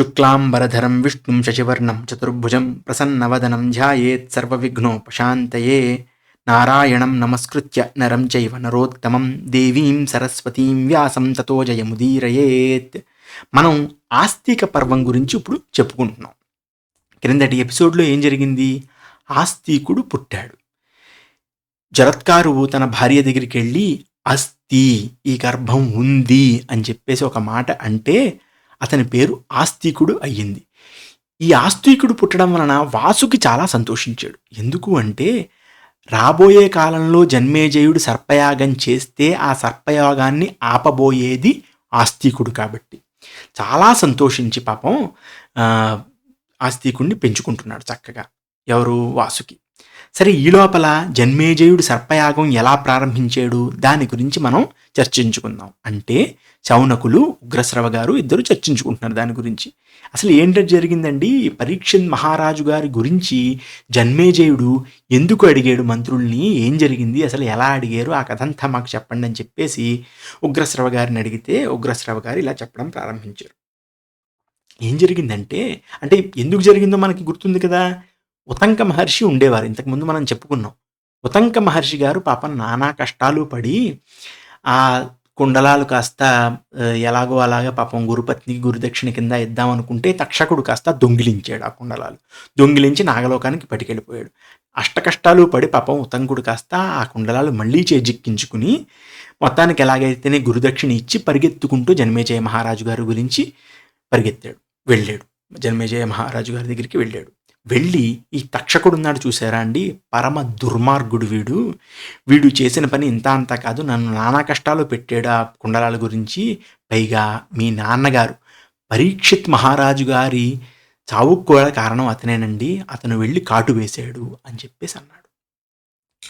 శుక్లాంబరధరం విష్ణుం శశివర్ణం చతుర్భుజం ప్రసన్నవదనం ధ్యాయేత్ సర్వవిఘ్నోపశాంతయే నారాయణం నమస్కృత్య నరం చైవ నరోత్తమం దేవీం సరస్వతీం వ్యాసం తతో జయముదీరయేత్ మనం ఆస్తిక పర్వం గురించి ఇప్పుడు చెప్పుకుంటున్నాం. క్రిందటి ఎపిసోడ్లో ఏం జరిగింది? ఆస్తికుడు పుట్టాడు. జరత్కారు తన భార్య దగ్గరికి వెళ్ళి అస్థి ఈ గర్భం ఉంది అని చెప్పేసి ఒక మాట అంటే అతని పేరు ఆస్తికుడు అయ్యింది. ఈ ఆస్తికుడు పుట్టడం వలన వాసుకి చాలా సంతోషించాడు. ఎందుకు అంటే రాబోయే కాలంలో జన్మేజయుడు సర్పయాగం చేస్తే ఆ సర్పయాగాన్ని ఆపబోయేది ఆస్తికుడు కాబట్టి. చాలా సంతోషించి పాపం ఆస్తికుడిని పెంచుకుంటున్నాడు చక్కగా. ఎవరు? వాసుకి. సరే ఈ లోపల జన్మేజయుడు సర్పయాగం ఎలా ప్రారంభించాడు? దాని గురించి మనం చర్చించుకుందాం. అంటే శౌనకులు ఉగ్రశ్రవ గారు ఇద్దరు చర్చించుకుంటున్నారు దాని గురించి. అసలు ఏంటంటే జరిగిందండి? పరీక్షిత్ మహారాజు గారి గురించి జన్మేజయుడు ఎందుకు అడిగాడు మంత్రుల్ని? ఏం జరిగింది? అసలు ఎలా అడిగారు? ఆ కథంతా మాకు చెప్పండి అని చెప్పేసి ఉగ్రశ్రవ గారిని అడిగితే ఉగ్రశ్రవ గారు ఇలా చెప్పడం ప్రారంభించారు. ఏం జరిగిందంటే అంటే ఎందుకు జరిగిందో మనకి గుర్తుంది కదా? ఉతంక మహర్షి ఉండేవారు. ఇంతకుముందు మనం చెప్పుకున్నాం. ఉతంక మహర్షి గారు పాపం నానా కష్టాలు పడి ఆ కుండలాలు కాస్త ఎలాగో అలాగా పాపం గురుపత్నికి గురుదక్షిణ కింద ఇద్దాం అనుకుంటే తక్షకుడు కాస్త దొంగిలించాడు ఆ కుండలాలు. దొంగిలించి నాగలోకానికి పట్టుకెళ్ళిపోయాడు అష్ట కష్టాలు పడి పాపం ఉతంకుడు కాస్త ఆ కుండలాలు మళ్ళీ చేజిక్కించుకుని మొత్తానికి ఎలాగైతేనే గురుదక్షిణ ఇచ్చి పరిగెత్తుకుంటూ జన్మేజయ మహారాజు గారి గురించి పరిగెత్తాడు. వెళ్ళాడు. జన్మేజయ మహారాజు గారి దగ్గరికి వెళ్ళాడు. వెళ్ళి ఈ తక్షకుడున్నాడు చూసారా అండి? పరమ దుర్మార్గుడు వీడు. వీడు చేసిన పని ఇంత అంతా కాదు. నన్ను నానా కష్టాలు పెట్టాడు ఆ కుండలాల గురించి. పైగా మీ నాన్నగారు పరీక్షిత్ మహారాజు గారి చావుకు కూడా కారణం అతనేనండి. అతను వెళ్ళి కాటు వేశాడు అని చెప్పేసి అన్నాడు.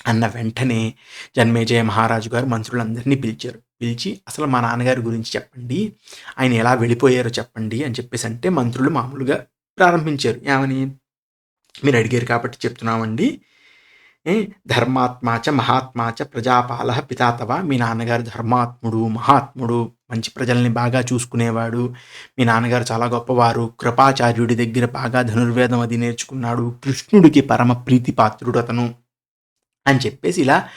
అన్న వెంటనే జన్మేజయ మహారాజు గారు మంత్రులందరినీ పిలిచారు. పిలిచి అసలు మా నాన్నగారి గురించి చెప్పండి. ఆయన ఎలా వెళ్ళిపోయారో చెప్పండి అని చెప్పేసి అంటే మంత్రులు మామూలుగా ప్రారంభించారు. ఏమని? మీరు అడిగారు కాబట్టి చెప్తున్నామండి. ధర్మాత్మాచ మహాత్మాచ ప్రజాపాల పితాతవ మీ నాన్నగారు ధర్మాత్ముడు మహాత్ముడు మంచి ప్రజల్ని బాగా చూసుకునేవాడు. మీ నాన్నగారు చాలా గొప్పవారు. కృపాచార్యుడి దగ్గర బాగా ధనుర్వేదం అది నేర్చుకున్నాడు. కృష్ణుడికి పరమ ప్రీతి పాత్రుడు అతను అని చెప్పేసి ఇలా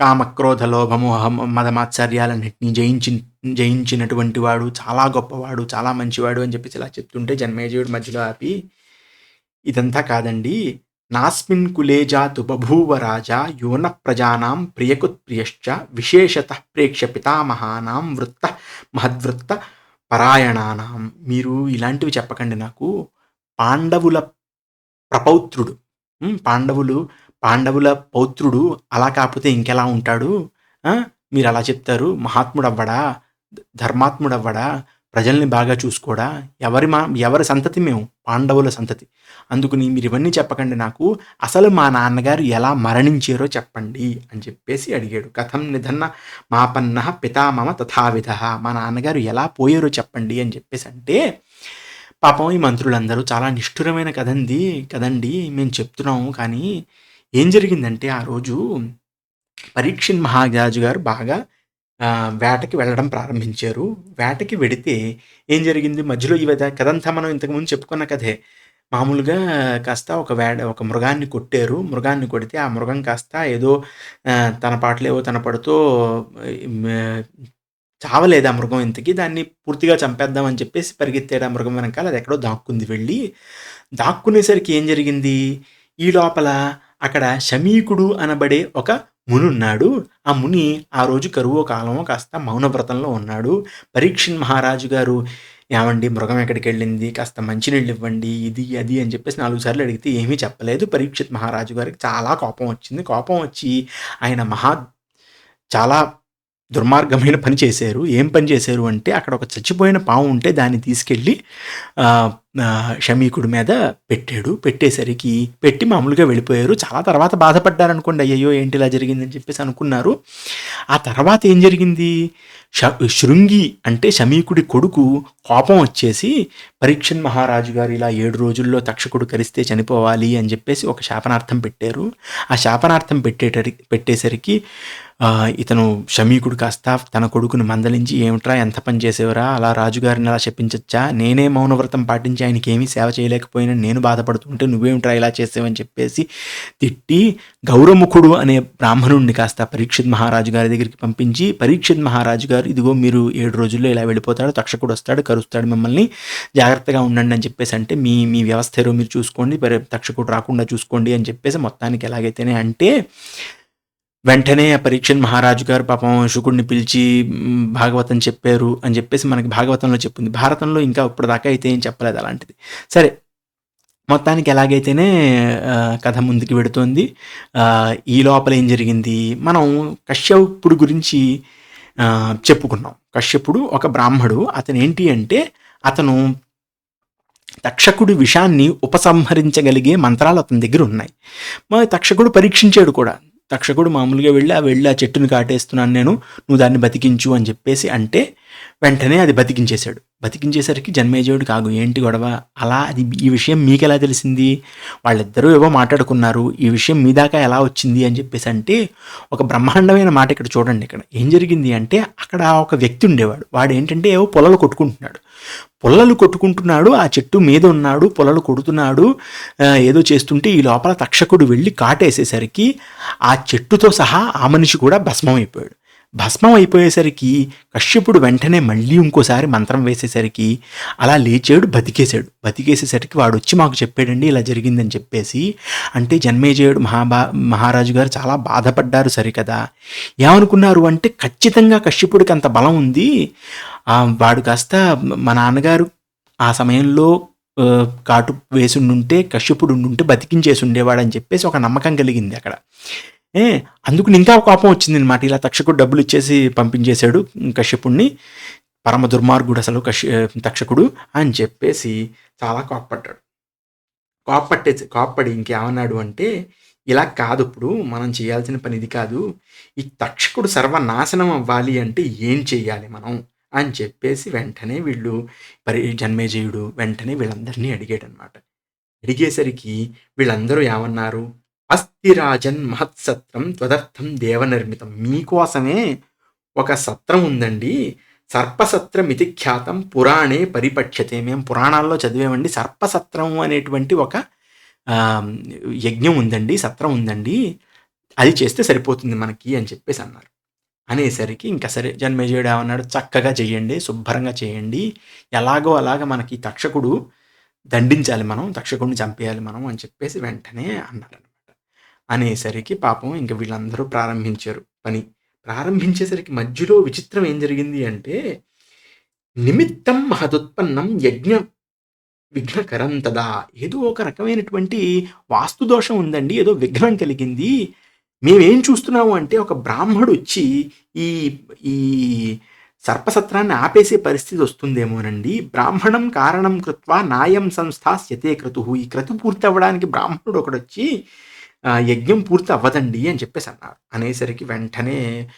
కామక్రోధ లోభము అహం మదమాత్సర్యాలన్నింటినీ జయించి జయించినటువంటి వాడు చాలా గొప్పవాడు చాలా మంచివాడు అని చెప్పేసి ఇలా చెప్తుంటే జన్మేజయుడు మధ్యలో ఆపి ఇదంతా కాదండి. నాస్మిన్ కులేజాతు బభూవ రాజా యోన ప్రజానాం ప్రియకుత్ప్రియశ్చ విశేషత ప్రేక్ష పితామహానాం వృత్త మహద్వృత్త పరాయణానాం. మీరు ఇలాంటివి చెప్పకండి నాకు. పాండవుల ప్రపౌత్రుడు పాండవులు పాండవుల పౌత్రుడు అలా కాకపోతే ఇంకెలా ఉంటాడు? మీరు అలా చెప్తారు. మహాత్ముడవ్వడా? ధర్మాత్ముడవ్వడా? ప్రజల్ని బాగా చూసుకోడా? ఎవరి మా ఎవరి సంతతి మేము? పాండవుల సంతతి. అందుకని మీరు ఇవన్నీ చెప్పకండి నాకు. అసలు మా నాన్నగారు ఎలా మరణించారో చెప్పండి అని చెప్పేసి అడిగాడు. కథం నిధన్న మాపన్న పితామమ తథావిధ. మా నాన్నగారు ఎలా పోయారో చెప్పండి అని చెప్పేసి అంటే పాపం ఈ మంత్రులందరూ చాలా నిష్ఠురమైన కథంది కదండి మేము చెప్తున్నాము. కానీ ఏం జరిగిందంటే ఆ రోజు పరీక్షిన్ మహారాజు గారు బాగా వేటకి వెళ్ళడం ప్రారంభించారు. వేటకి వెడితే ఏం జరిగింది? మధ్యలో ఈ విధ కథంతా మనం ఇంతకుముందు చెప్పుకున్న కథే. మామూలుగా కాస్త ఒక వేడ ఒక మృగాన్ని కొట్టారు. మృగాన్ని కొడితే ఆ మృగం కాస్త ఏదో తన పాటలేవో తన పడుతూ చావలేదు ఆ మృగం ఇంతకి. దాన్ని పూర్తిగా చంపేద్దామని చెప్పేసి పరిగెత్తాడు ఆ మృగం వెనకాల. అది ఎక్కడో దాక్కుంది వెళ్ళి. దాక్కునేసరికి ఏం జరిగింది? ఈ లోపల అక్కడ శమీకుడు అనబడే ఒక ముని ఉన్నాడు ఆ ముని ఆ రోజు కరువు కాలమో కాస్త మౌనవ్రతంలో ఉన్నాడు. పరీక్షణ్ మహారాజు గారు ఏమండి మృగం ఎక్కడికి వెళ్ళింది? కాస్త మంచినీళ్ళు ఇవ్వండి ఇది అది అని చెప్పేసి నాలుగు సార్లు అడిగితే ఏమీ చెప్పలేదు. పరీక్షిత్ మహారాజు గారికి చాలా కోపం వచ్చింది. కోపం వచ్చి ఆయన మహా చాలా దుర్మార్గమైన పని చేశారు. ఏం పని చేశారు అంటే అక్కడ ఒక చచ్చిపోయిన పాము ఉంటే దాన్ని తీసుకెళ్ళి ఆ, షమీకుడి మీద పెట్టాడు. పెట్టేసరికి పెట్టి మామూలుగా వెళ్ళిపోయారు. చాలా తర్వాత బాధపడ్డారు అనుకోండి అయ్యయ్యో ఏంటి ఇలా జరిగిందని చెప్పేసి అనుకున్నారు. ఆ తర్వాత ఏం జరిగింది? ష శృంగి అంటే శమీకుడి కొడుకు కోపం వచ్చేసి పరీక్షన్ మహారాజు గారు ఇలా ఏడు రోజుల్లో తక్షకుడు కరిస్తే చనిపోవాలి అని చెప్పేసి ఒక శాపనార్థం పెట్టారు. ఆ శాపనార్థం పెట్టేటరి పెట్టేసరికి ఇతను షమీకుడు కాస్త తన కొడుకుని మందలించి ఏమిట్రా ఎంత పని చేసేవరా? అలా రాజుగారిని అలా చెప్పించచ్చా? నేనే మౌనవ్రతం పాటించి ఆయనకి ఏమీ సేవ చేయలేకపోయినా నేను బాధపడుతుంటే నువ్వేమిట్రా ఇలా చేసేవని చెప్పేసి తిట్టి గౌరముఖుడు అనే బ్రాహ్మణుడిని కాస్త పరీక్షిత్ మహారాజు గారి దగ్గరికి పంపించి పరీక్షిత్ మహారాజు గారు ఇదిగో మీరు ఏడు రోజుల్లో ఇలా వెళ్ళిపోతాడు తక్షకుడు వస్తాడు కరుస్తాడు మిమ్మల్ని జాగ్రత్తగా ఉండండి అని చెప్పేసి అంటే మీ మీ వ్యవస్థ ఏరో మీరు చూసుకోండి తక్షకుడు రాకుండా చూసుకోండి అని చెప్పేసి మొత్తానికి ఎలాగైతేనే అంటే వెంటనే ఆ పరీక్షన్ మహారాజు గారు పాపం శుకుడిని పిలిచి భాగవతం చెప్పారు అని చెప్పేసి మనకి భాగవతంలో చెప్పింది. భారతంలో ఇంకా ఇప్పటిదాకా అయితే ఏం చెప్పలేదు అలాంటిది. సరే మొత్తానికి ఎలాగైతేనే కథ ముందుకు వెడుతోంది. ఈ లోపల ఏం జరిగింది? మనం కశ్యపుడు గురించి చెప్పుకున్నాం. కశ్యపుడు ఒక బ్రాహ్మడు. అతను ఏంటి అంటే అతను తక్షకుడి విషాన్ని ఉపసంహరించగలిగే మంత్రాలు అతని దగ్గర ఉన్నాయి. మరి తక్షకుడు పరీక్షించాడు కూడా. తక్షకుడు మామూలుగా వెళ్ళి ఆ వెళ్ళి ఆ చెట్టుని కాటేస్తున్నాను నేను నువ్వు దాన్ని బతికించు అని చెప్పేసి అంటే వెంటనే అది బతికించేశాడు. బతికించేసరికి జన్మేజయుడు కాగు ఏంటి గొడవ? అలా అది ఈ విషయం మీకు ఎలా తెలిసింది? వాళ్ళిద్దరూ ఏవో మాట్లాడుకున్నారు ఈ విషయం మీ దాకా ఎలా వచ్చింది అని చెప్పేసి అంటే ఒక బ్రహ్మాండమైన మాట ఇక్కడ చూడండి ఇక్కడ. ఏం జరిగింది అంటే అక్కడ ఒక వ్యక్తి ఉండేవాడు. వాడు ఏంటంటే ఏవో పొలలు కొట్టుకుంటున్నాడు. పొలలు కొట్టుకుంటున్నాడు ఆ చెట్టు మీద ఉన్నాడు పొలలు కొడుతున్నాడు ఏదో చేస్తుంటే ఈ లోపల తక్షకుడు వెళ్ళి కాటేసేసరికి ఆ చెట్టుతో సహా ఆ మనిషి కూడా భస్మం అయిపోయాడు భస్మం అయిపోయేసరికి కశ్యపుడు వెంటనే మళ్ళీ ఇంకోసారి మంత్రం వేసేసరికి అలా లేచాడు బతికేశాడు. బతికేసేసరికి వాడు వచ్చి మాకు చెప్పాడండి ఇలా జరిగిందని చెప్పేసి అంటే జన్మేజయుడు మహాబా మహారాజు గారు చాలా బాధపడ్డారు సరికదా. ఏమనుకున్నారు అంటే ఖచ్చితంగా కశ్యపుడికి అంత బలం ఉంది. వాడు కాస్త మా నాన్నగారు ఆ సమయంలో కాటు వేసుండుంటే కశ్యపుడు ఉండుంటే బతికించేసి ఉండేవాడని చెప్పేసి ఒక నమ్మకం కలిగింది అక్కడ. ఏ అందుకు ఇంకా కోపం వచ్చింది అనమాట ఇలా తక్షకుడు డబ్బులు ఇచ్చేసి పంపించేశాడు కశ్యపుణ్ణి. పరమ దుర్మార్గుడు అసలు కశ్య తక్షకుడు అని చెప్పేసి చాలా కోప్పడ్డాడు. కోప్పట్టే కోప్పడి ఇంకేమన్నాడు అంటే ఇలా కాదు ఇప్పుడు మనం చేయాల్సిన పని ఇది కాదు. ఈ తక్షకుడు సర్వనాశనం అవ్వాలి అంటే ఏం చేయాలి మనం? అని చెప్పేసి వెంటనే వీళ్ళు పరి జన్మేజయుడు వెంటనే వీళ్ళందరినీ అడిగాడు అనమాట అడిగేసరికి వీళ్ళందరూ ఏమన్నారు? అస్థిరాజన్ మహత్సత్రం త్వదర్థం దేవనిర్మితం. మీకోసమే ఒక సత్రం ఉందండి. సర్పసత్రం ఇది ఖ్యాతం పురాణే పరిపక్ష్యతే. మేము పురాణాల్లో చదివామండి. సర్పసత్రం అనేటువంటి ఒక యజ్ఞం ఉందండి సత్రం ఉందండి. అది చేస్తే సరిపోతుంది మనకి అని చెప్పేసి అన్నారు. అనేసరికి ఇంకా సరే జన్మేజయుడు ఏమన్నాడు? చక్కగా చేయండి శుభ్రంగా చేయండి. ఎలాగో అలాగ మనకి తక్షకుడు దండించాలి మనం తక్షకుడిని చంపేయాలి మనం అని చెప్పేసి వెంటనే అన్నారు అనేసరికి పాపం ఇంక వీళ్ళందరూ ప్రారంభించారు. పని ప్రారంభించేసరికి మధ్యలో విచిత్రం ఏం జరిగింది అంటే నిమిత్తం మహదుత్పన్నం యజ్ఞ విఘ్నకరం తదా. ఏదో ఒక రకమైనటువంటి వాస్తు దోషం ఉందండి ఏదో విఘ్నం కలిగింది. మేమేం చూస్తున్నాము అంటే ఒక బ్రాహ్మడు వచ్చి ఈ ఈ సర్పసత్రాన్ని ఆపేసే పరిస్థితి వస్తుందేమోనండి. బ్రాహ్మణం కారణం కృత్వా నాయం సంస్థాస్యతే క్రతు. ఈ క్రతు పూర్తి అవ్వడానికి బ్రాహ్మణుడు ఒకడొచ్చి వచ్చి యజ్ఞం పూర్తి అవ్వదండి అని చెప్పేసి అన్నారు అనేసరికి వెంటనే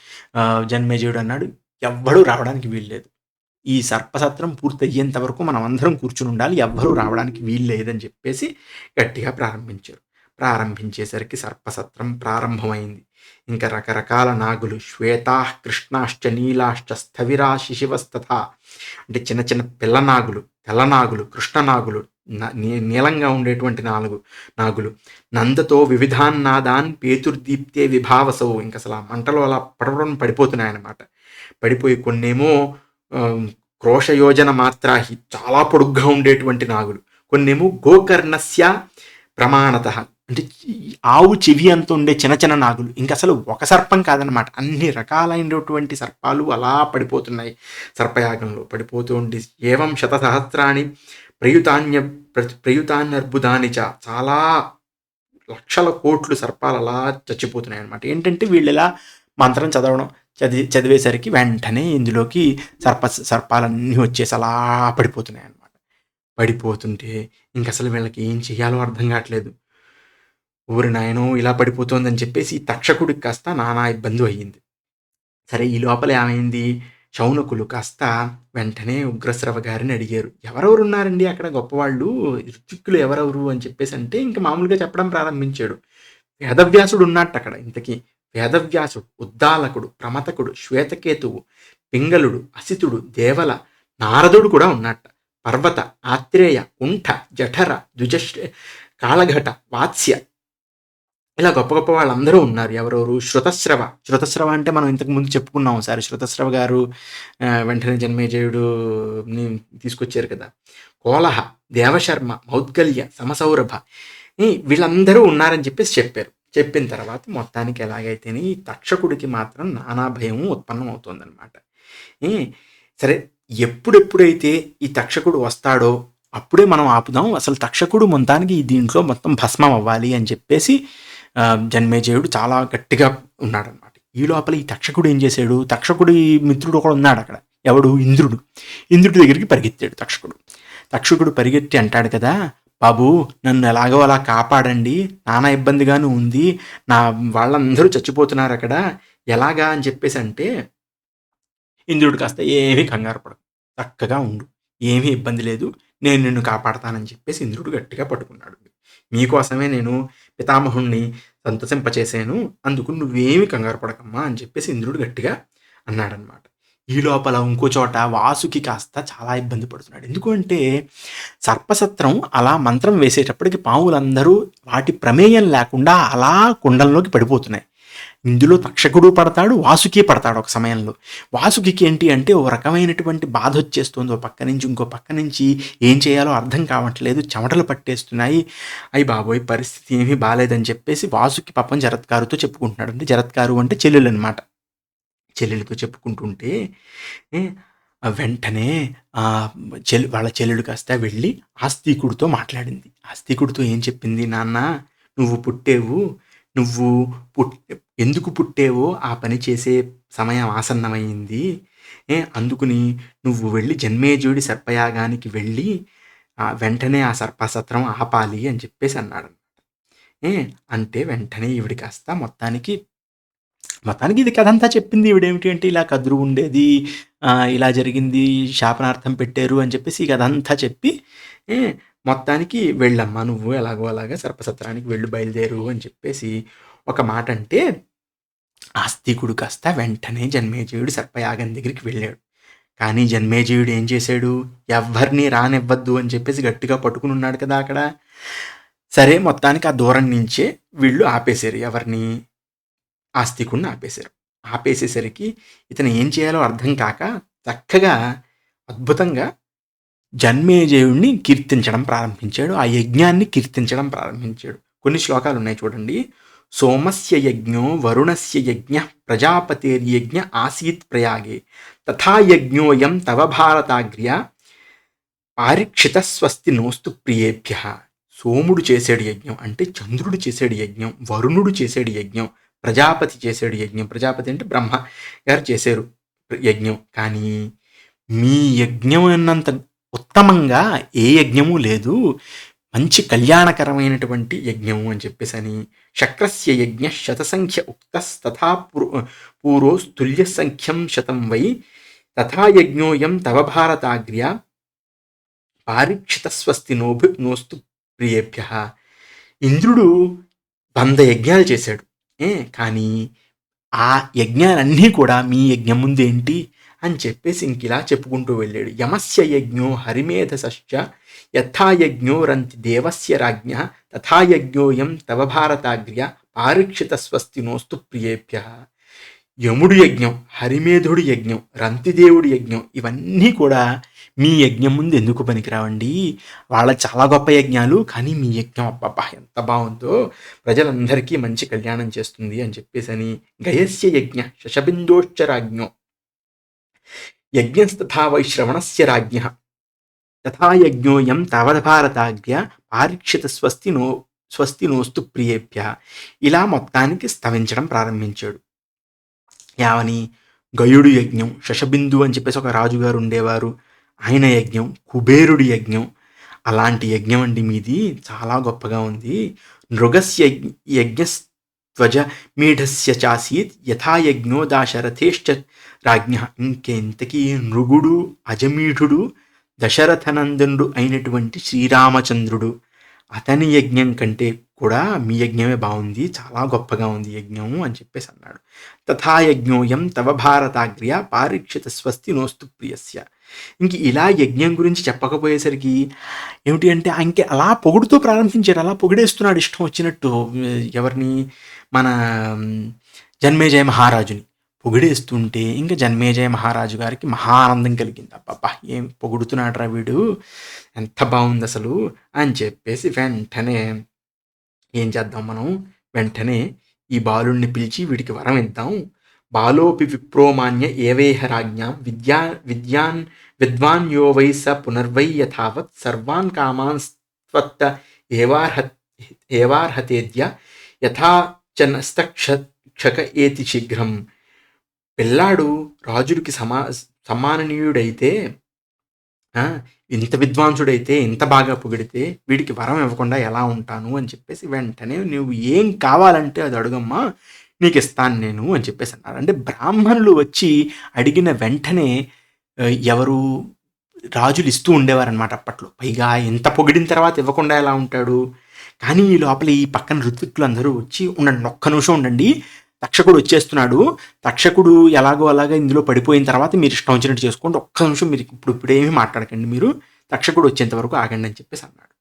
జన్మేజయుడు అన్నాడు ఎవ్వడూ రావడానికి వీల్లేదు. ఈ సర్పసత్రం పూర్తయ్యేంత వరకు మనం అందరం కూర్చుని ఉండాలి. ఎవ్వరూ రావడానికి వీలు లేదని చెప్పేసి గట్టిగా ప్రారంభించారు. ప్రారంభించేసరికి సర్పసత్రం ప్రారంభమైంది. ఇంకా రకరకాల నాగులు శ్వేతా కృష్ణాశ్చ నీలాశ్చ స్థవిరా శిశివస్తథ అంటే చిన్న చిన్న పిల్ల నాగులు తెల్ల నాగులు కృష్ణ నాగులు నీలంగా ఉండేటువంటి నాలుగు నాగులు. నందతో వివిధాన్నాదాన్ పేతుర్దీప్తే విభావసవు ఇంకా అసలు ఆ మంటలు అలా పడవడం పడిపోతున్నాయి అన్నమాట. పడిపోయి కొన్నేమో క్రోషయోజన క్రోశయోజన మాత్రాహి చాలా పొడుగ్గా ఉండేటువంటి నాగులు. కొన్నేమో గోకర్ణస్య ప్రమాణత. అంటే ఆవు చెవి అంత ఉండే చిన్న చిన్న నాగులు. ఇంకా అసలు ఒక సర్పం కాదనమాట అన్ని రకాలైనటువంటి సర్పాలు అలా పడిపోతున్నాయి సర్పయాగంలో. పడిపోతూ ఉండి ఏవం శత సహస్రాన్ని ప్రయుతాన్య ప్రయుతాన్యర్బుదాని చ చాలా లక్షల కోట్లు సర్పాలు అలా చచ్చిపోతున్నాయి అనమాట ఏంటంటే వీళ్ళు ఇలా మంత్రం చదవడం చదివి చదివేసరికి వెంటనే ఇందులోకి సర్ప సర్పాలన్నీ వచ్చేసి అలా పడిపోతున్నాయి అనమాట పడిపోతుంటే ఇంక అసలు వీళ్ళకి ఏం చేయాలో అర్థం కావట్లేదు. ఊరి నాయనో ఇలా పడిపోతుందని చెప్పేసి తక్షకుడికి కాస్త నానా ఇబ్బంది అయ్యింది. సరే ఈ లోపల ఏమైంది? శౌనకులు కాస్త వెంటనే ఉగ్రశ్రవ గారిని అడిగారు. ఎవరెవరు ఉన్నారండి అక్కడ గొప్పవాళ్ళు? ఋత్విక్కులు ఎవరెవరు అని చెప్పేసి అంటే ఇంకా మామూలుగా చెప్పడం ప్రారంభించాడు. వేదవ్యాసుడు ఉన్నట్టు అక్కడ ఇంతకీ. వేదవ్యాసుడు ఉద్దాలకుడు ప్రమతకుడు శ్వేతకేతువు పింగళుడు అసితుడు దేవల నారదుడు కూడా ఉన్నట్ట పర్వత ఆత్రేయ కుంఠ జఠర ద్విజశ్రే కాళఘట వాత్స్య ఇలా గొప్ప గొప్ప వాళ్ళందరూ ఉన్నారు. ఎవరెవరు శృతశ్రవ. శృతశ్రవ అంటే మనం ఇంతకు ముందు చెప్పుకున్నాం సార్. శృతశ్రవ గారు వెంటనే జన్మేజయుడుని తీసుకొచ్చారు కదా. కోలహ దేవశర్మ మౌద్గల్య సమసౌరభ. వీళ్ళందరూ ఉన్నారని చెప్పేసి చెప్పారు. చెప్పిన తర్వాత మొత్తానికి ఎలాగైతేనే ఈ తక్షకుడికి మాత్రం నానా భయము ఉత్పన్నం అవుతుందన్నమాట సరే ఎప్పుడెప్పుడైతే ఈ తక్షకుడు వస్తాడో అప్పుడే మనం ఆపుదాం. అసలు తక్షకుడు మొత్తానికి దీంట్లో మొత్తం భస్మం అవ్వాలి అని చెప్పేసి జన్మేజయుడు చాలా గట్టిగా ఉన్నాడనమాట ఈ లోపల ఈ తక్షకుడు ఏం చేశాడు? తక్షకుడి మిత్రుడు ఒకడు ఉన్నాడు అక్కడ. ఎవడు? ఇంద్రుడు. ఇంద్రుడి దగ్గరికి పరిగెత్తాడు తక్షకుడు. తక్షకుడు పరిగెత్తి అంటాడు కదా బాబు నన్ను ఎలాగో అలా కాపాడండి. నానా ఇబ్బందిగాను ఉంది. నా వాళ్ళందరూ చచ్చిపోతున్నారు అక్కడ. ఎలాగా? అని చెప్పేసి అంటే ఇంద్రుడు కాస్త ఏమీ కంగారు పడదు చక్కగా ఉండు. ఏమీ ఇబ్బంది లేదు. నేను నిన్ను కాపాడతానని చెప్పేసి ఇంద్రుడు గట్టిగా పట్టుకున్నాడు. మీకోసమే నేను పితామహుణ్ణి సంతసింపచేసాను అందుకు నువ్వేమి కంగారు పడకమ్మా అని చెప్పేసి ఇంద్రుడు గట్టిగా అన్నాడనమాట ఈ లోపల ఇంకో చోట వాసుకి కాస్త చాలా ఇబ్బంది పడుతున్నాడు. ఎందుకంటే సర్పసత్రం అలా మంత్రం వేసేటప్పటికి పాములందరూ వాటి ప్రమేయం లేకుండా అలా కుండంలోకి పడిపోతున్నాయి. ఇందులో తక్షకుడు పడతాడు వాసుకి పడతాడు ఒక సమయంలో. వాసుకి ఏంటి అంటే ఓ రకమైనటువంటి బాధ వచ్చేస్తుంది. ఓ పక్క నుంచి ఇంకో పక్క నుంచి ఏం చేయాలో అర్థం కావట్లేదు. చెమటలు పట్టేస్తున్నాయి. అయ్యి బాబోయ్ పరిస్థితి ఏమీ బాగాలేదని చెప్పేసి వాసుకి పాపం జరత్కారుతో చెప్పుకుంటున్నాడు. అంటే జరత్కారు అంటే చెల్లెలు అనమాట చెల్లెలతో చెప్పుకుంటుంటే వెంటనే చెల్లు చెల్లి వాళ్ళ చెల్లెలు కాస్త వెళ్ళి ఆస్తికుడితో మాట్లాడింది. ఆస్తికుడితో ఏం చెప్పింది? నాన్న నువ్వు పుట్టేవు నువ్వు పుట్ ఎందుకు పుట్టేవో ఆ పని చేసే సమయం ఆసన్నమైంది. ఏ అందుకుని నువ్వు వెళ్ళి జన్మేజుడి సర్పయాగానికి వెళ్ళి వెంటనే ఆ సర్పసత్రం ఆపాలి అని చెప్పేసి అన్నాడు ఏ అంటే వెంటనే ఈవిడి కాస్త మొత్తానికి మొత్తానికి ఇది కథ అంతా చెప్పింది ఈవిడేమిటి అంటే ఇలా కదురు ఉండేది ఇలా జరిగింది శాపనార్థం పెట్టారు అని చెప్పేసి ఈ కథ అంతా చెప్పి మొత్తానికి వెళ్ళమ్మా నువ్వు ఎలాగో అలాగా సర్పసత్రానికి వెళ్ళు బయలుదేరు అని చెప్పేసి ఒక మాట అంటే ఆస్తికుడు కాస్త వెంటనే జన్మేజయుడు సర్పయాగం దగ్గరికి వెళ్ళాడు. కానీ జన్మేజయుడు ఏం చేశాడు? ఎవ్వరిని రానివ్వద్దు అని చెప్పేసి గట్టిగా పట్టుకుని ఉన్నాడు కదా అక్కడ. సరే మొత్తానికి ఆ దూరం నుంచే వీళ్ళు ఆపేశారు. ఎవరిని? ఆస్తికుడిని ఆపేశారు. ఆపేసేసరికి ఇతను ఏం చేయాలో అర్థం కాక చక్కగా అద్భుతంగా జన్మేజయుడిని కీర్తించడం ప్రారంభించాడు. ఆ యజ్ఞాన్ని కీర్తించడం ప్రారంభించాడు. కొన్ని శ్లోకాలు ఉన్నాయి చూడండి. సోమస్య యజ్ఞో వరుణస్య యజ్ఞ ప్రజాపతిర్యజ్ఞ ఆసీత్ ప్రయాగే. తథా యజ్ఞోయం తవ భారతాగ్ర్య పారీక్షిత స్వస్తి నోస్తు ప్రియేభ్య. సోముడు చేసేడు యజ్ఞం అంటే చంద్రుడు చేసాడు యజ్ఞం వరుణుడు చేసాడు యజ్ఞం ప్రజాపతి చేసేడు యజ్ఞం. ప్రజాపతి అంటే బ్రహ్మ గారు చేశారు యజ్ఞం. కానీ మీ యజ్ఞం అన్నంత ఉత్తమంగా ఏ యజ్ఞము లేదు. మంచి కళ్యాణకరమైనటువంటి యజ్ఞము అని చెప్పేసి అని శక్రస్య యజ్ఞ శతసంఖ్య ఉక్తస్తథా పూర్ పూరోస్తుల్య సంఖ్యం శతం వై తథా యజ్ఞోయం తవ భారతాగ్ర్య పారీక్షితస్వస్తి నోభి నోస్తు ప్రియేభ్య. ఇంద్రుడు వంద యజ్ఞాలు చేశాడు. ఏ కానీ ఆ యజ్ఞాలన్నీ కూడా మీ యజ్ఞం ముందేంటి? అని చెప్పేసి ఇంక ఇలా చెప్పుకుంటూ వెళ్ళాడు. యమస్య యజ్ఞో హరిమేధసశ్చ యథాయజ్ఞో రంతి దేవస్య రాజ్ఞ తథాయజ్ఞోయం తవ భారతాగ్ర్య పారీక్షిత స్వస్తి నోస్తు ప్రియేభ్య. యముడు యజ్ఞం హరిమేధుడు యజ్ఞం రంతిదేవుడి యజ్ఞం ఇవన్నీ కూడా మీ యజ్ఞం ముందు ఎందుకు పనికిరావండి? వాళ్ళ చాలా గొప్ప యజ్ఞాలు కానీ మీ యజ్ఞం అబ్బబ్బా ఎంత బాగుందో. ప్రజలందరికీ మంచి కళ్యాణం చేస్తుంది అని చెప్పేసి అని గయస్య యజ్ఞ శశబిందోశ్చరాజ్ఞం యజ్ఞస్తథా వైశ్రవణస్య రాజ్ఞ తథా యజ్ఞోయం తవదభారతాజ్ఞ పారీక్షిత స్వస్తి నో స్వస్తి నోస్తు ప్రియేభ్య ఇలా మొత్తానికి స్తవించడం ప్రారంభించాడు యావని గయుడు యజ్ఞం శశబిందు అని చెప్పేసి ఒక రాజుగారు ఉండేవారు ఆయన యజ్ఞం కుబేరుడి యజ్ఞం అలాంటి యజ్ఞం అండి మీది చాలా గొప్పగా ఉంది. నృగస్య త్వజ మేఢస్య చాసీత్ యథాయజ్ఞో దాశరథేశ్చ రాజ్ఞ ఇంకెంతకీ నృగుడు అజమీఢుడు దశరథనందనుడు అయినటువంటి శ్రీరామచంద్రుడు. అతని యజ్ఞం కంటే కూడా మీ యజ్ఞమే బాగుంది చాలా గొప్పగా ఉంది యజ్ఞము అని చెప్పేసి అన్నాడు. తథా యజ్ఞోయం తవ భారతాగ్ర్య పారీక్షిత స్వస్తి నోస్తు ప్రియస్య. ఇంక ఇలా యజ్ఞం గురించి చెప్పకపోయేసరికి ఏమిటి అంటే ఇంకే అలా పొగుడుతూ ప్రారంభించారు అలా పొగిడేస్తున్నాడు ఇష్టం వచ్చినట్టు ఎవరిని మన జన్మేజయ మహారాజుని పొగిడేస్తుంటే ఇంకా జన్మేజయ మహారాజు గారికి మహా ఆనందం కలిగింది. అబ్బబ్బా ఏం పొగుడుతున్నాడు వీడు? ఎంత బాగుంది అసలు అని చెప్పేసి వెంటనే ఏం చేద్దాం మనం? వెంటనే ఈ బాలుణ్ణి పిలిచి వీడికి వరం ఇద్దాం. బాలోపి విప్రోమాన్య ఏవేహ రాజ్ఞాం విద్యా విద్యాన్ విద్వాన్ యో వై స పునర్వై యథావత్ సర్వాన్ కామాన్ స్వత్త ఏవార్హ ఏవార్హతేద్య యథా చనస్తక్షక క్షక ఏతి శీఘ్రం. పిల్లాడు రాజుడికి సమా సమాననీయుడైతే ఇంత విద్వాంసుడైతే ఇంత బాగా పొగిడితే వీడికి వరం ఇవ్వకుండా ఎలా ఉంటాను అని చెప్పేసి వెంటనే నువ్వు ఏం కావాలంటే అది అడుగమ్మా నీకు ఇస్తాను నేను అని చెప్పేసి అన్నారు. అంటే బ్రాహ్మణులు వచ్చి అడిగిన వెంటనే ఎవరు? రాజులు ఇస్తూ ఉండేవారనమాట అప్పట్లో. పైగా ఎంత పొగిడిన తర్వాత ఇవ్వకుండా ఎలా ఉంటాడు? కానీ ఈ లోపల ఈ పక్కన ఋత్విక్కులు అందరూ వచ్చి ఉండండి ఒక్క నిమిషం ఉండండి. తక్షకుడు వచ్చేస్తున్నాడు. తక్షకుడు ఎలాగో అలాగా ఇందులో పడిపోయిన తర్వాత మీరు ఇష్టం వచ్చినట్టు చేసుకోండి. ఒక్క నిమిషం మీరు ఇప్పుడు ఇప్పుడేమీ మాట్లాడకండి మీరు. తక్షకుడు వచ్చేంత వరకు ఆగండి అని చెప్పేసి అన్నాడు.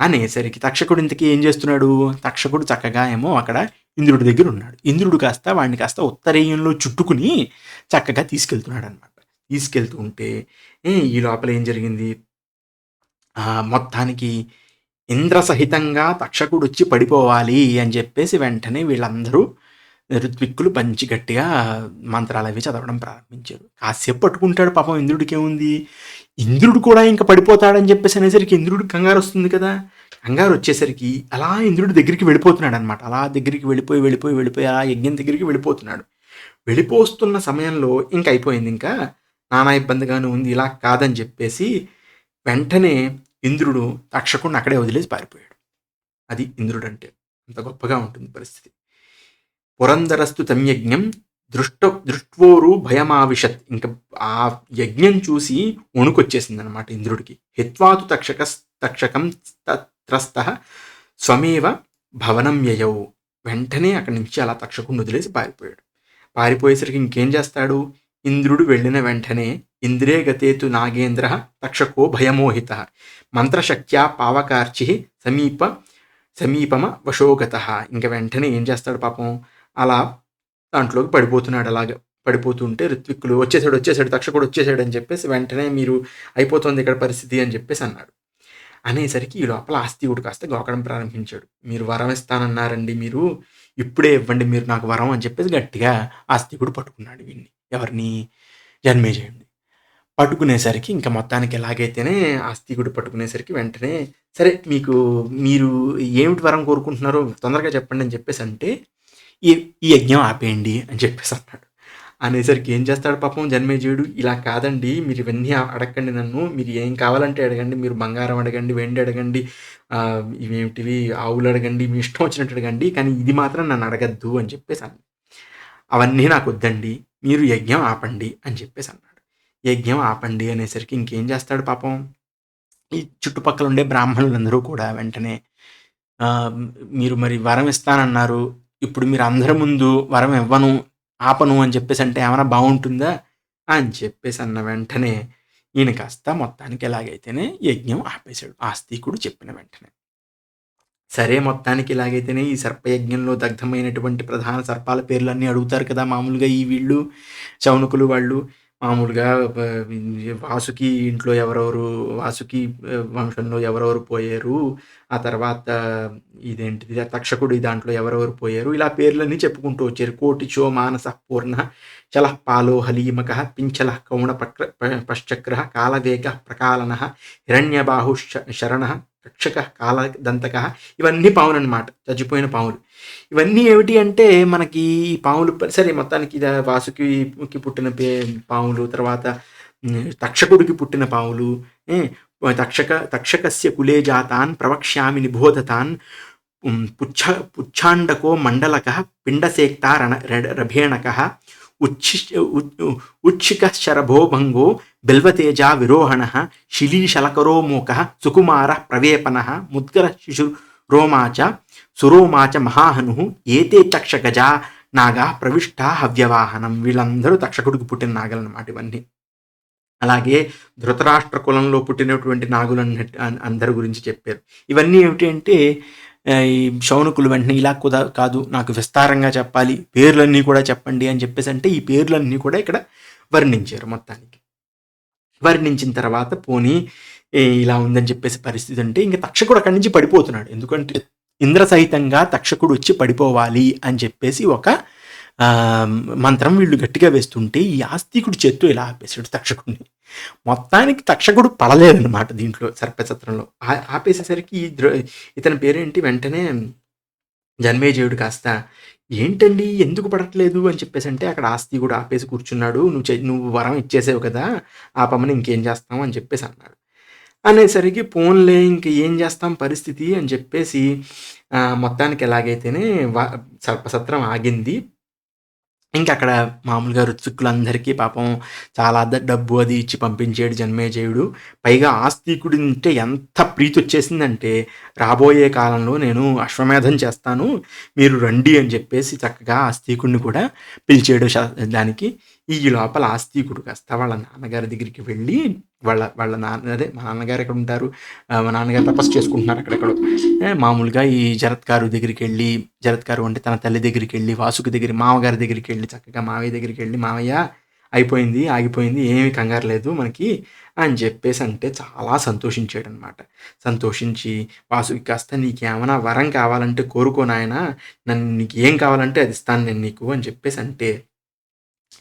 అనేసరికి తక్షకుడు ఇంతకీ ఏం చేస్తున్నాడు? తక్షకుడు చక్కగా ఏమో అక్కడ ఇంద్రుడి దగ్గర ఉన్నాడు. ఇంద్రుడు కాస్త వాడిని కాస్త ఉత్తరేయంలో చుట్టుకుని చక్కగా తీసుకెళ్తున్నాడు అనమాట తీసుకెళ్తూ ఉంటే ఈ లోపల ఏం జరిగింది? మొత్తానికి ఇంద్ర సహితంగా తక్షకుడు వచ్చి పడిపోవాలి అని చెప్పేసి వెంటనే వీళ్ళందరూ ఋత్విక్కులు పంచి గట్టిగా మంత్రాలు అవి చదవడం ప్రారంభించారు. కాసేపు పట్టుకుంటాడు పాపం ఇంద్రుడికేముంది ఇంద్రుడు కూడా ఇంకా పడిపోతాడని చెప్పేసి అనేసరికి ఇంద్రుడికి కంగారు వస్తుంది కదా. కంగారు వచ్చేసరికి అలా ఇంద్రుడి దగ్గరికి వెళ్ళిపోతున్నాడు అనమాట అలా దగ్గరికి వెళ్ళిపోయి వెళ్ళిపోయి వెళ్ళిపోయి అలా యజ్ఞం దగ్గరికి వెళ్ళిపోతున్నాడు. వెళ్ళిపోస్తున్న సమయంలో ఇంకా అయిపోయింది ఇంకా. నానా ఇబ్బందిగానే ఉంది ఇలా కాదని చెప్పేసి వెంటనే ఇంద్రుడు తక్షకుండా అక్కడే వదిలేసి పారిపోయాడు. అది ఇంద్రుడు అంటే అంత గొప్పగా ఉంటుంది పరిస్థితి. పురందరస్తు తమ్యజ్ఞం దృష్ట దృష్ట్వోరు భయమావిషత్ ఇంకా ఆ యజ్ఞం చూసి వణుకొచ్చేసింది అనమాట ఇంద్రుడికి. హిత్వాతు తక్షక తక్షకం త్రస్త స్వమేవ భవనం యయౌ. వెంటనే అక్కడి నుంచి అలా తక్షకుని వదిలేసి పారిపోయాడు. పారిపోయేసరికి ఇంకేం చేస్తాడు? ఇంద్రుడు వెళ్ళిన వెంటనే ఇంద్రే గతేతు నాగేంద్ర తక్షకో భయమోహిత. మంత్రశక్త్యా పావకార్చి సమీప సమీపమ వశోగత. ఇంక వెంటనే ఏం చేస్తాడు పాపం? అలా దాంట్లోకి పడిపోతున్నాడు అలాగ. పడిపోతుంటే ఋత్విక్కులు వచ్చేసాడు వచ్చేసాడు తక్షకుడు వచ్చేసాడు అని చెప్పేసి వెంటనే మీరు అయిపోతుంది ఇక్కడ పరిస్థితి అని చెప్పేసి అన్నాడు. అనేసరికి ఈ లోపల ఆస్తికుడు కాస్త గోకడం ప్రారంభించాడు. మీరు వరం ఇస్తానన్నారండి మీరు. ఇప్పుడే ఇవ్వండి మీరు నాకు వరం అని చెప్పేసి గట్టిగా ఆస్తికుడు పట్టుకున్నాడు వీడిని ఎవరిని జన్మేజయుడిని పట్టుకునేసరికి ఇంకా మొత్తానికి ఎలాగైతేనే ఆస్తికుడు పట్టుకునేసరికి వెంటనే సరే మీకు మీరు ఏమిటి వరం కోరుకుంటున్నారో తొందరగా చెప్పండి అని చెప్పేసి అంటే ఈ ఈ యజ్ఞం ఆపేయండి అని చెప్పేసి అన్నాడు అనేసరికి ఏం చేస్తాడు పాపం జన్మేజయుడు ఇలా కాదండి మీరు ఇవన్నీ అడగండి నన్ను మీరు ఏం కావాలంటే అడగండి మీరు బంగారం అడగండి వెండి అడగండి ఇవేమిటివి ఆవులు అడగండి మీ ఇష్టం వచ్చినట్టు అడగండి కానీ ఇది మాత్రం నన్ను అడగద్దు అని చెప్పేసి అవన్నీ నాకు వద్దండి మీరు యజ్ఞం ఆపండి అని చెప్పేసి అన్నాడు. యజ్ఞం ఆపండి అనేసరికి ఇంకేం చేస్తాడు పాపం? ఈ చుట్టుపక్కల ఉండే బ్రాహ్మణులందరూ కూడా వెంటనే మీరు మరి వరం ఇస్తానన్నారు. ఇప్పుడు మీరు అందరి ముందు వరం ఇవ్వను ఆపను అని చెప్పేసి అంటే ఏమైనా బాగుంటుందా? అని చెప్పేసి అన్న వెంటనే ఈయన కాస్త మొత్తానికి ఎలాగైతేనే యజ్ఞం ఆపేశాడు. ఆస్తికుడు చెప్పిన వెంటనే. సరే మొత్తానికి ఇలాగైతేనే ఈ సర్పయజ్ఞంలో దగ్ధమైనటువంటి ప్రధాన సర్పాల పేర్లన్నీ అడుగుతారు కదా మామూలుగా ఈ వీళ్ళు చౌనకులు వాళ్ళు. మామూలుగా వాసుకి ఇంట్లో ఎవరెవరు వాసుకి వంశంలో ఎవరెవరు పోయారు ఆ తర్వాత ఇదేంటిది తక్షకుడి దాంట్లో ఎవరెవరు పోయారు ఇలా పేర్లన్నీ చెప్పుకుంటూ వచ్చారు. కోటిచో మానస పూర్ణ చల పాలో హలీమక పింఛల కౌణ పక్ర పశ్చక్ర కాలవేగ ప్రకాలన హిరణ్యబాహు శరణ రక్షక కాలదంతక ఇవన్నీ పావులు అనమాట చచ్చిపోయిన పావులు. ఇవన్నీ ఏమిటి అంటే మనకి ఈ పావులు సరే మొత్తానికి వాసుకి పుట్టిన పే తర్వాత తక్షకుడికి పుట్టిన పావులు తక్షక తక్షకస్య కులే జాతాన్ ప్రవక్ష్యామి నిబోధతాన్ పుచ్చ పుచ్ఛాండకో మండలక పిండసేక్త రణ రభేణక ఉచ్చి ఉ- శరభోభంగో విరోహణ శిలీశలకరోమూక సుకుమార ప్రవేపన ముద్గర శిశు రోమాచ సురోమాచ మహాహను ఏతే తక్షగజా నాగా ప్రవిష్ట హవ్యవాహనం వీళ్ళందరూ తక్షకుడికి పుట్టిన నాగలన్నమాట ఇవన్నీ. అలాగే ధృతరాష్ట్ర కులంలో పుట్టినటువంటి నాగులన్న అందరి గురించి చెప్పారు. ఇవన్నీ ఏమిటి అంటే ఈ శౌనకులు వెంటనే ఇలా కుదా కాదు నాకు విస్తారంగా చెప్పాలి పేర్లన్నీ కూడా చెప్పండి అని చెప్పేసి అంటే ఈ పేర్లన్నీ కూడా ఇక్కడ వర్ణించారు మొత్తానికి. వర్ణించిన తర్వాత పోనీ ఇలా ఉందని చెప్పేసి పరిస్థితి అంటే ఇంకా తక్షకుడు అక్కడి నుంచి పడిపోతున్నాడు. ఎందుకంటే ఇంద్ర సహితంగా తక్షకుడు వచ్చి పడిపోవాలి అని చెప్పేసి ఒక మంత్రం వీళ్ళు గట్టిగా వేస్తుంటే ఈ ఆస్తికుడు చేత్తో ఇలా ఆపేశాడు తక్షకుడిని. మొత్తానికి తక్షకుడు పడలేదన్నమాట దీంట్లో సర్పచత్రంలో. ఆపేసేసరికి ఈ ద్రో ఇతని పేరేంటి? వెంటనే జన్మేజయుడు కాస్త ఏంటండి? ఎందుకు పడట్లేదు? అని చెప్పేసి అంటే అక్కడ ఆస్తి కూడా ఆపేసి కూర్చున్నాడు. నువ్వు నువ్వు వరం ఇచ్చేసావు కదా ఆ పమ్మని ఇంకేం చేస్తాం? అని చెప్పేసి అన్నాడు. అనేసరికి పోన్లే ఇంక ఏం చేస్తాం పరిస్థితి? అని చెప్పేసి మొత్తానికి ఎలాగైతేనే సర్పసత్రం ఆగింది. ఇంకా అక్కడ మామూలుగా ఋత్విక్కులందరికీ పాపం చాలా డబ్బు అది ఇచ్చి పంపించేడు జన్మేజయుడు పైగా ఆస్తికుడి అంటే ఎంత ప్రీతి వచ్చేసిందంటే రాబోయే కాలంలో నేను అశ్వమేధం చేస్తాను మీరు రండి అని చెప్పేసి చక్కగా ఆస్తికుడిని కూడా పిలిచేడు దానికి. ఈ లోపల ఆస్తికుడు కాస్త వాళ్ళ నాన్నగారి దగ్గరికి వెళ్ళి వాళ్ళ వాళ్ళ నాన్న అదే మా నాన్నగారు ఎక్కడ ఉంటారు? మా నాన్నగారు తపస్సు చేసుకుంటున్నారు అక్కడెక్కడో. మామూలుగా ఈ జరత్కారు దగ్గరికి వెళ్ళి జరత్కారు అంటే తన తల్లి దగ్గరికి వెళ్ళి వాసుకి దగ్గర మామగారి దగ్గరికి వెళ్ళి చక్కగా మావయ్య దగ్గరికి వెళ్ళి మావయ్య అయిపోయింది ఆగిపోయింది ఏమి కంగారు లేదు మనకి అని చెప్పేసి అంటే చాలా సంతోషించాడు అనమాట సంతోషించి వాసుకి కాస్త నీకేమైనా వరం కావాలంటే కోరుకోనాయన నన్ను నీకు ఏం కావాలంటే అది ఇస్తాను నేను నీకు అని చెప్పేసి అంటే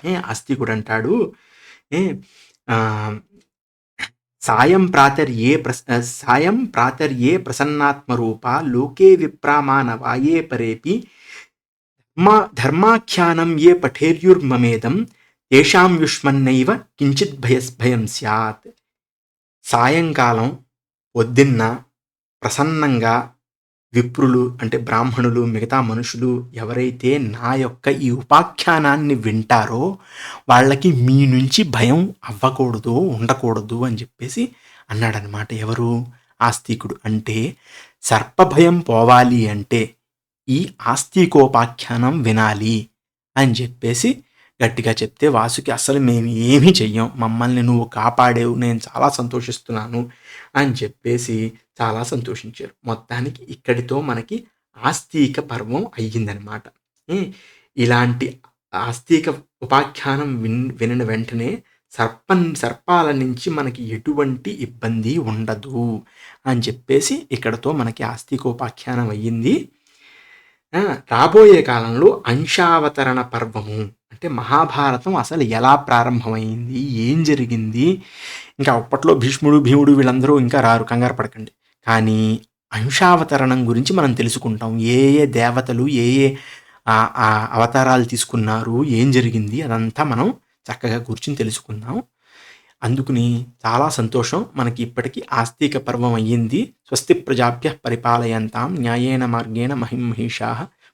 ఏ ఆస్తికుడు అంటాడు ఏ ఆ, సాయం ప్రాతర్యే ప్రస సాయం ప్రాతర్యే ప్రసన్నాత్మరూప లోకే విప్రామానవాయే పరేపి ధర్మా ధర్మాఖ్యానం ఏ పఠేర్యుర్మమేదం తేషాం యుష్మన్నైవ కించిత్ భయస్ భయం స్యాత్. సాయంకాలం పొద్దున్న ప్రసన్నంగా విప్రులు అంటే బ్రాహ్మణులు మిగతా మనుషులు ఎవరైతే నా యొక్క ఈ ఉపాఖ్యానాన్ని వింటారో వాళ్ళకి మీ నుంచి భయం అవ్వకూడదు ఉండకూడదు అని చెప్పేసి అన్నాడనమాట ఎవరు? ఆస్తికుడు. అంటే సర్పభయం పోవాలి అంటే ఈ ఆస్తికోపాఖ్యానం వినాలి అని చెప్పేసి గట్టిగా చెప్తే వాసుకి అసలు మేము ఏమీ చెయ్యం. మమ్మల్ని నువ్వు కాపాడేవు. నేను చాలా సంతోషిస్తున్నాను అని చెప్పేసి చాలా సంతోషించారు. మొత్తానికి ఇక్కడితో మనకి ఆస్తిక పర్వం అయ్యిందనమాట ఇలాంటి ఆస్తిక ఉపాఖ్యానం విన్ వినిన వెంటనే సర్పం సర్పాల నుంచి మనకి ఎటువంటి ఇబ్బంది ఉండదు అని చెప్పేసి ఇక్కడతో మనకి ఆస్తికోపాఖ్యానం అయ్యింది. రాబోయే కాలంలో అంశావతరణ పర్వము అంటే మహాభారతం అసలు ఎలా ప్రారంభమైంది? ఏం జరిగింది? ఇంకా అప్పట్లో భీష్ముడు భీముడు వీళ్ళందరూ ఇంకా రారు. కంగారు పడకండి. కానీ అంశావతరణం గురించి మనం తెలుసుకుంటాం. ఏ ఏ దేవతలు ఏ ఏ అవతారాలు తీసుకున్నారు? ఏం జరిగింది? అదంతా మనం చక్కగా కూర్చుని తెలుసుకుందాం. అందుకుని చాలా సంతోషం. మనకి ఇప్పటికీ ఆస్తిక పర్వం అయ్యింది. స్వస్తి ప్రజాభ్య పరిపాలయంతాం. న్యాయేన మార్గేణ మహిమహిషా